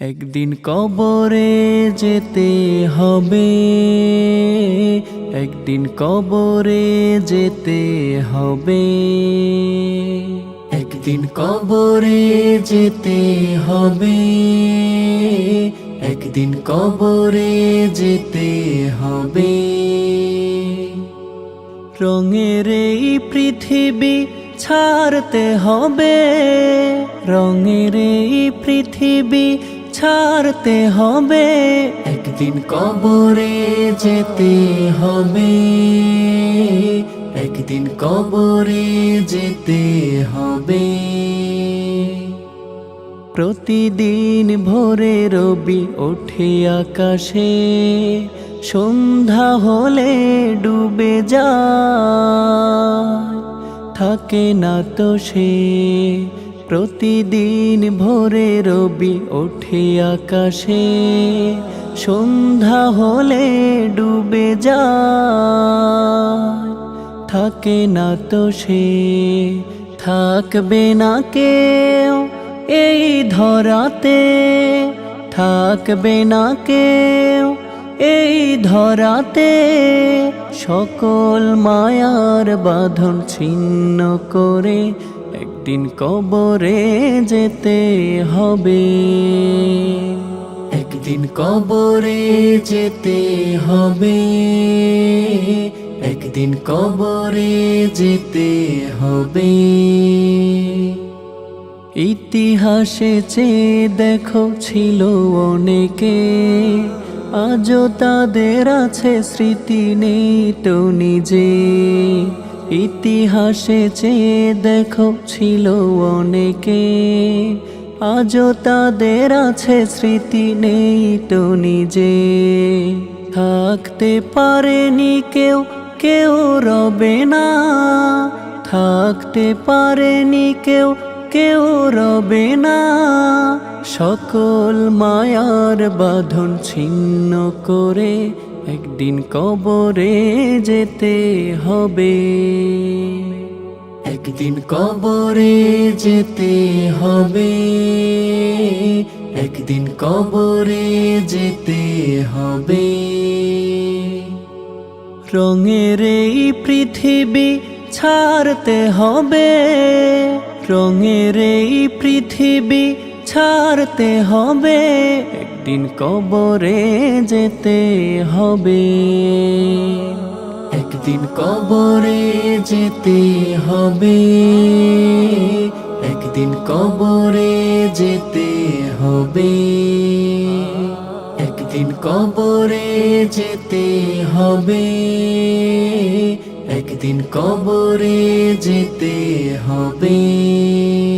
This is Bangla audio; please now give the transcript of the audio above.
একদিন কবরে যেতে হবে, একদিন কবরে যেতে হবে। একদিন কবরে যেতে হবে, একদিন কবরে যেতে হবে। রঙের এই পৃথিবী ছাড়তে হবে, রঙের এই পৃথিবী ছাড়তে হবে। একদিন কবরে যেতে হবে। একদিন কবরে যেতে হবে। প্রতিদিন ভোরে রবি ওঠে আকাশে। সন্ধ্যা হলে ডুবে যায়। থাকে না তো সে প্রতিদিন ভোরে রবি ওঠে আকাশে, সন্ধ্যা হলে ডুবে যায়। থাকে না তো সে, থাকবে না কেউ এই ধরাতে, থাকবে না কেউ এই ধরাতে। সকল মায়ার বাঁধন ছিন্ন করে একদিন কবরে যেতে হবে। একদিন কবরে যেতে হবে। একদিন কবরে যেতে হবে। ইতিহাসে চেয়ে দেখো ছিল অনেকে, আজও তাদের আছে স্মৃতি নেই তো নিজে। ইতিহাসে চেয়ে দেখো ছিল অনেকে। আজও তাদের আছে স্মৃতি নেই তো নিজে। থাকতে পারেনি কেউ কেউ রবে না। থাকতে পারেনি কেউ কেউ রবে না। সকল মায়ার বাঁধন ছিন্ন করে একদিন কবরে যেতে হবে। একদিন কবরে যেতে হবে। একদিন কবরে যেতে হবে। রঙের এই পৃথিবী ছাড়তে হবে। রঙের এই পৃথিবী ছাড়তে হবে। একদিন কবরে যেতে হবে। একদিন কবরে যেতে হবে। একদিন কবরে যেতে হবে। একদিন কবরে যেতে হবে। একদিন কবরে যেতে হবে।